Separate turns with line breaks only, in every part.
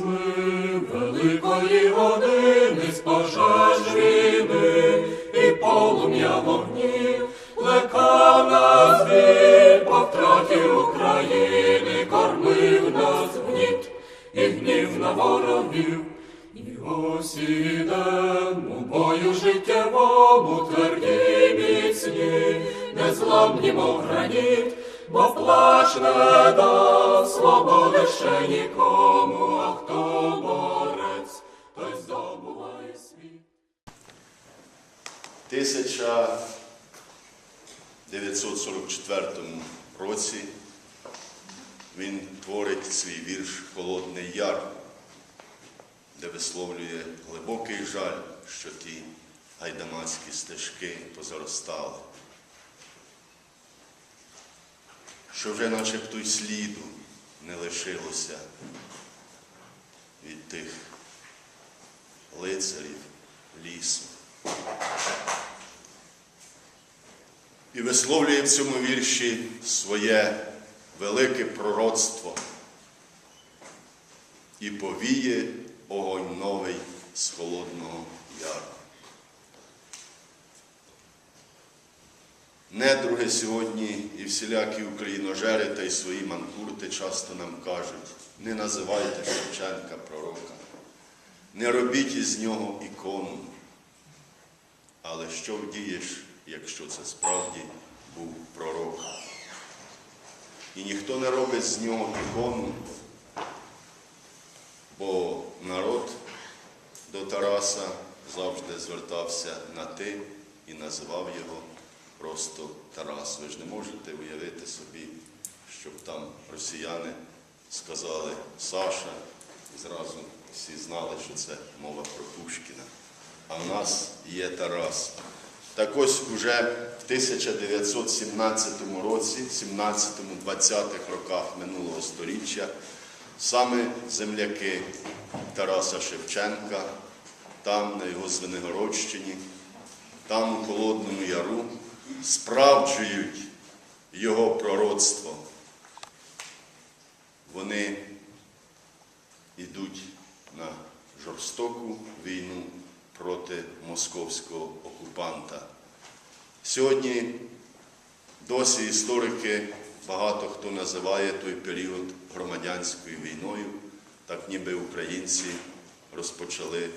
ми великої години з пожеж війни і полум'я вогнів, лека нас біль по втраті України, кормив нас гніт і гнів на ворогів. І ось у бою життєвому, тверді міцні, незламні, мов граніт, бо плач не дав свободи нікому, а хто борець, той здобуває світ.
1944 році він творить свій вірш Холодний Яр, де висловлює глибокий жаль, що ті гайдамацькі стежки позаростали, що вже начебто й сліду не лишилося від тих лицарів лісу. І висловлює в цьому вірші своє велике пророцтво. І повіє огонь новий з холодного яру. Недруги сьогодні і всілякі україножери та й свої манкурти часто нам кажуть, не називайте Шевченка пророка, не робіть із нього ікону. Але що вдієш, якщо це справді був пророк? І ніхто не робить з нього ікону, бо народ до Тараса завжди звертався на ти і називав його просто Тарас. Ви ж не можете уявити собі, щоб там росіяни сказали Саша, і зразу всі знали, що це мова про Пушкіна. А в нас є Тарас. Так ось уже в 1917 році, 17-20-х роках минулого століття, саме земляки Тараса Шевченка, там, на його Звенигородщині, там у Холодному Яру, справджують його пророцтво. Вони йдуть на жорстоку війну проти московського окупанта. Сьогодні досі історики, багато хто називає той період громадянською війною, так ніби українці розпочали,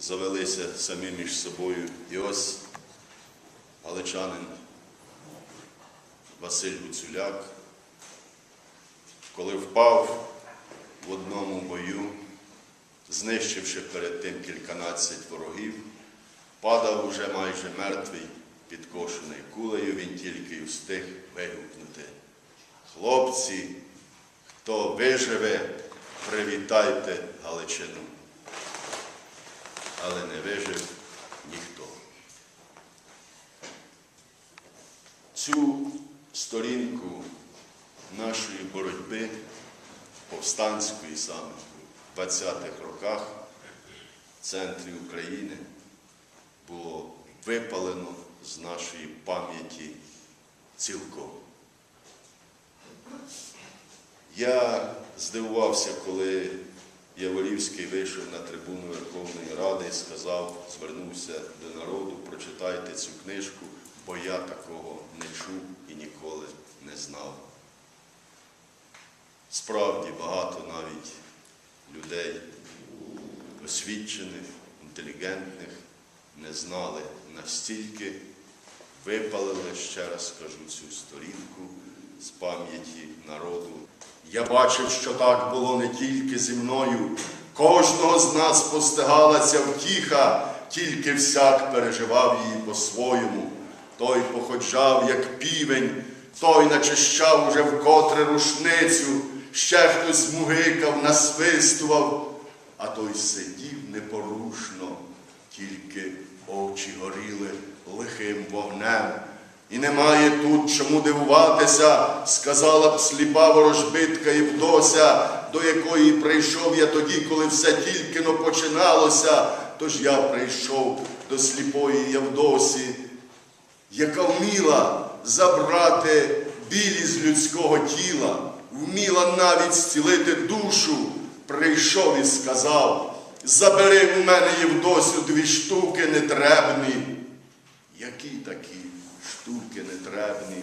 завелися самі між собою. І ось галичанин Василь Гуцуляк, коли впав в одному бою, знищивши перед тим кільканадцять ворогів, падав уже майже мертвий, підкошений кулею, він тільки й встиг вигукнути. Хлопці, хто виживе, привітайте Галичину. Але не вижив ніхто. Цю сторінку нашої боротьби, повстанської саме, в 20-х роках в центрі України було випалено з нашої пам'яті цілком. Я здивувався, коли Яворівський вийшов на трибуну Верховної Ради і сказав, звернувся до народу, прочитайте цю книжку, бо я такого не чув і ніколи не знав. Справді багато навіть людей освічених, інтелігентних не знали настільки, випалили, ще раз скажу, цю сторінку з пам'яті народу. Я бачив, що так було не тільки зі мною. Кожного з нас постигала ця втіха, тільки всяк переживав її по-своєму. Той походжав, як півень, той начищав уже вкотре рушницю, ще хтось мугикав, насвистував, а той сидів непорушно, тільки очі горіли лихим вогнем. І немає тут чому дивуватися, сказала б сліпа ворожбитка Євдося, до якої прийшов я тоді, коли все тільки но починалося. Тож я прийшов до сліпої Євдосі, яка вміла забрати білі з людського тіла, вміла навіть зцілити душу, прийшов і сказав, забери в мене Євдосю дві штуки нетребні. Які такі штуки нетребні?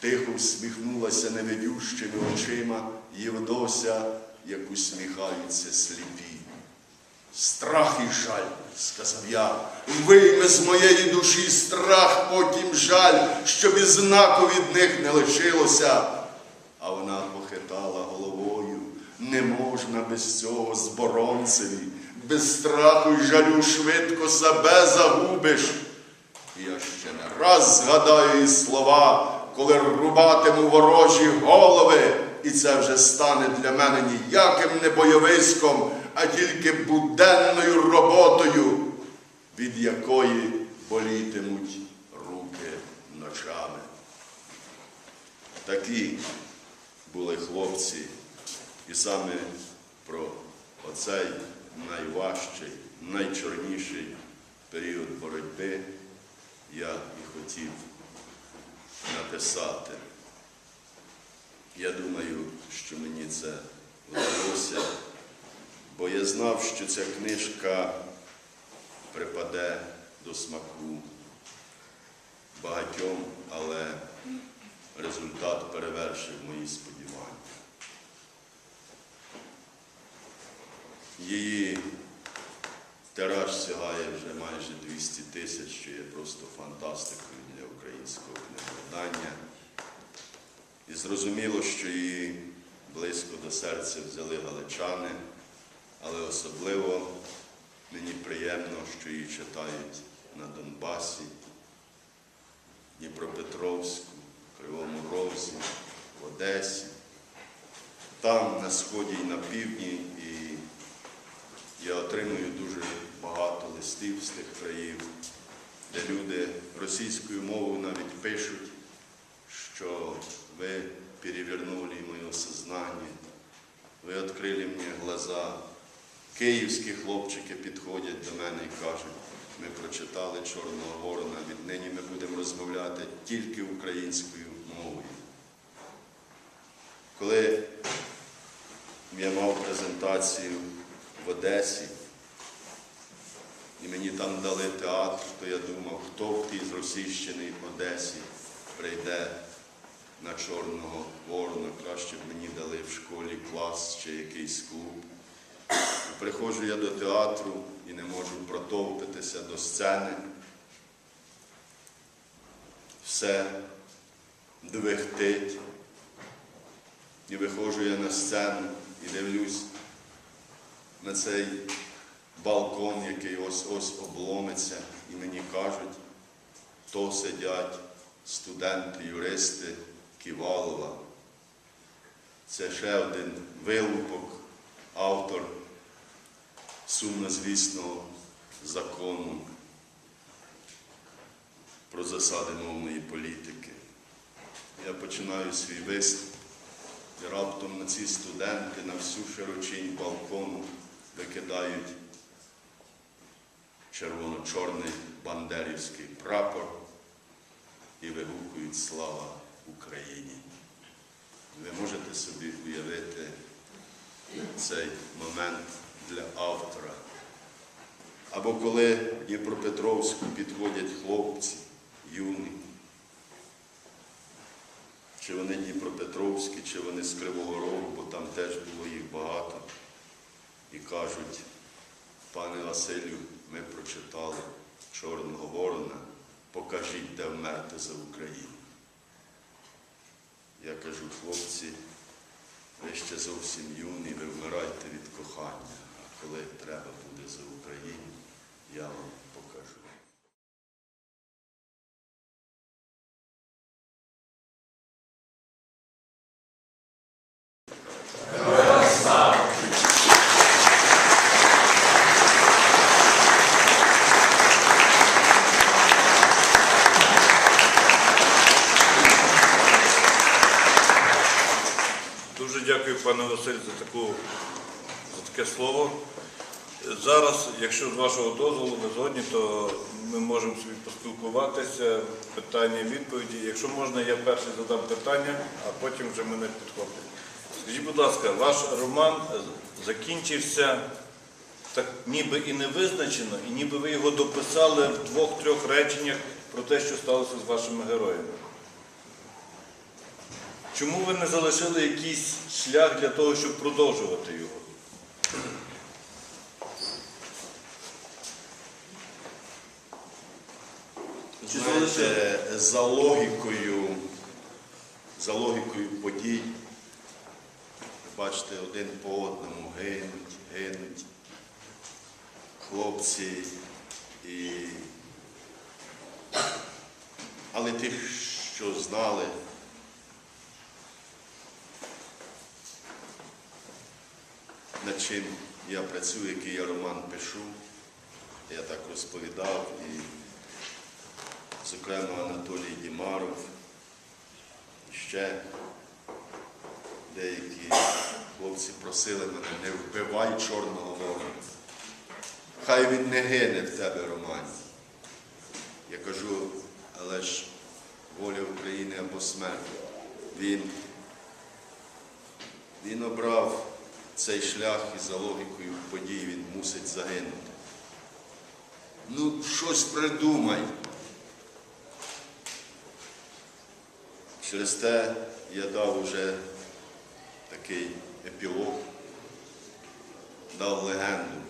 Тихо всміхнулася невидющими очима Євдося, як усміхаються сліпі. Страх і жаль, сказав я, вийми з моєї душі страх, потім жаль, щоб і знаку від них не лишилося. А вона похитала головою, не можна без цього зборонцеві, без страху й жалю швидко себе загубиш. І я ще не раз згадаю її слова, коли рубатиму ворожі голови, і це вже стане для мене ніяким не бойовиськом, а тільки буденною роботою, від якої болітимуть руки ночами. Такі були хлопці, і саме про оцей найважчий, найчорніший період боротьби я і хотів написати. Я думаю, що мені це вдалося, бо я знав, що ця книжка припаде до смаку багатьом, але результат перевершив мої сподівання. Її тираж сягає вже майже 200 тисяч, що є просто фантастикою для українського книговидання. І зрозуміло, що її близько до серця взяли галичани, але особливо мені приємно, що її читають на Донбасі, Дніпропетровську, Кривому Розі, в Одесі, там на сході і на півдні. І я отримую дуже багато листів з тих країв, де люди російською мовою навіть пишуть, що ви перевернули моє сознание, ви відкрили мені глаза. Київські хлопчики підходять до мене і кажуть, ми прочитали Чорного Ворона, віднині ми будемо розмовляти тільки українською мовою. Коли я мав презентацію в Одесі, і мені там дали театр, то я думав, хто в тій зросійщеній Одесі прийде на Чорного Ворона, краще б мені дали в школі клас чи якийсь клуб. Приходжу я до театру і не можу протовпитися до сцени. Все двигтить. І виходжу я на сцену і дивлюсь на цей балкон, який ось ось обломиться, і мені кажуть, то сидять студенти, юристи Ківалова. Це ще один вилупок, автор сумнозвісного закону про засади мовної політики. Я починаю свій виступ. І раптом на ці студенти на всю широчінь балкону викидають червоно-чорний бандерівський прапор і вигукують слава Україні. Ви можете собі уявити цей момент для автора. Або коли в Дніпропетровську підходять хлопці юні, чи вони Дніпропетровські, чи вони з Кривого Рогу, бо там теж було їх багато. І кажуть, пане Василю, ми прочитали Чорного Ворона, покажіть, де вмерти за Україну. Я кажу, хлопці, ви ще зовсім юні, ви вмирайте від кохання, а коли треба буде за Україну, я вам покажу.
Дуже дякую, пане Василь, за, таку, за таке слово. Зараз, якщо з вашого дозволу ви згодні, то ми можемо собі поспілкуватися, питання, відповіді. Якщо можна, я перший задам питання, а потім вже мене підхоплять. Скажіть, будь ласка, ваш роман закінчився так ніби і не визначено, і ніби ви його дописали в двох-трьох реченнях про те, що сталося з вашими героями. Чому ви не залишили якийсь шлях для того, щоб продовжувати його?
Знаєте, за логікою, за логікою подій, бачите, один по одному гинуть, гинуть хлопці і. Але тих, що знали, чим я працюю, який я роман пишу, я так розповідав і зокрема Анатолій Дімаров, ще деякі хлопці просили мене, не вбивай чорного ворога. Хай він не гине в тебе, Романі. Я кажу, але ж воля України або смерть. Він, він обрав цей шлях і за логікою подій він мусить загинути. Ну, щось придумай. Через те я дав уже такий епілог, дав легенду.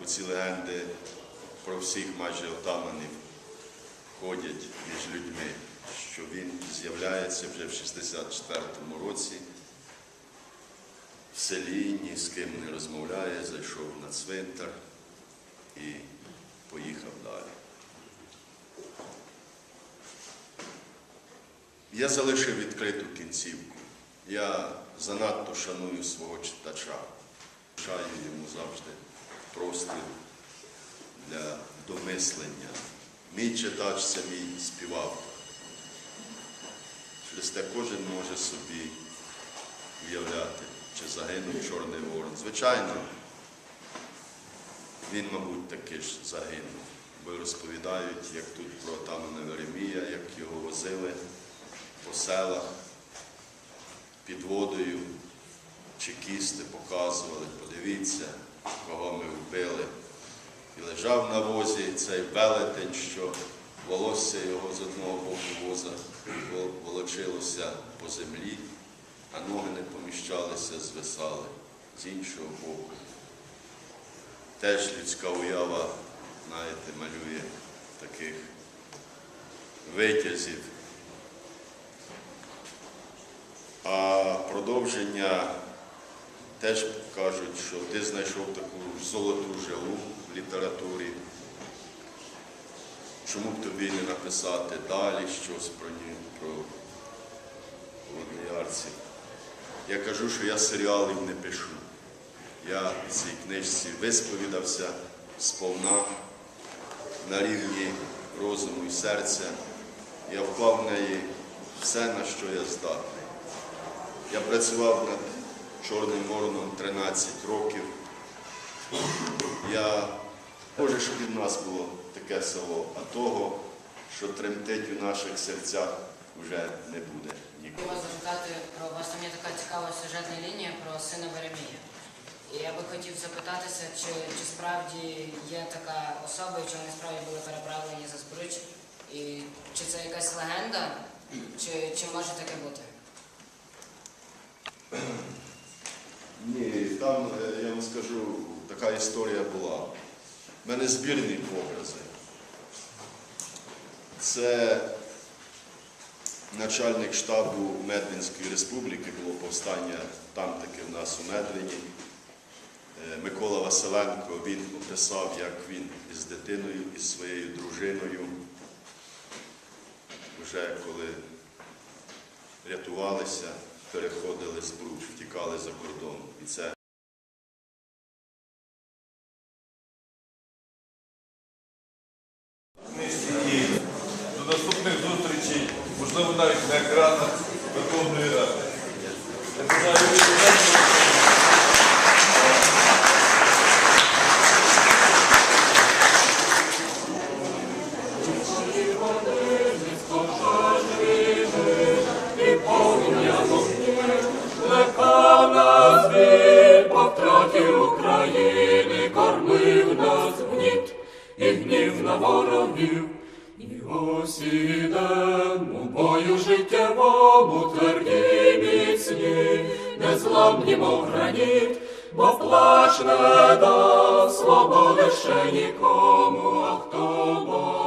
Бо ці легенди про всіх майже отаманів ходять між людьми, що він з'являється вже в 64-му році селі, ні з ким не розмовляє, зайшов на цвинтар і поїхав далі. Я залишив відкриту кінцівку. Я занадто шаную свого читача. Шаю йому завжди простір для домислення. Мій читач це мій співавтор. Через те кожен може собі уявляти, чи загинув Чорний Ворон. Звичайно, він, мабуть, таки ж загинув. Бо розповідають, як тут про отамана Веремія, як його возили по селах під водою, чекісти показували, подивіться, кого ми вбили. І лежав на возі цей велетень, що волосся його з одного боку воза волочилося по землі, а ноги не поміщалися, звисали з іншого боку. Теж людська уява, знаєте, малює таких витязів. А продовження теж кажуть, що ти знайшов таку золоту жилу в літературі. Чому б тобі не написати далі щось про нього, про водноярців? Я кажу, що я серіалів не пишу. Я в цій книжці висповідався сповна на рівні розуму і серця. Я вклав в неї все, на що я здатний. Я працював над Чорним вороном 13 років. Я Боже, щоб від нас було таке село, а того, що тремтить у наших серцях, вже не буде
вас запитати про у вас там є така цікава сюжетна лінія про сина Веремія. І я би хотів запитатися, чи, чи справді є така особа, і чи вони справді були переправлені за Збруч, і чи це якась легенда, чи, чи може таке бути?
Ні, там, е, я вам скажу, така історія була. У мене збірні образи. Це начальник штабу Медвинської республіки, було повстання там таке в нас у Медвині. Е, Микола Василенко, він описав, як він із дитиною, із своєю дружиною, вже коли рятувалися, переходили з Бруч, втікали за кордон. І це
і
гнів на ворогів. І ось у бою життєвому тверді міцні, незламні, мов граніт, бо плач не дав свободи ще нікому, а хто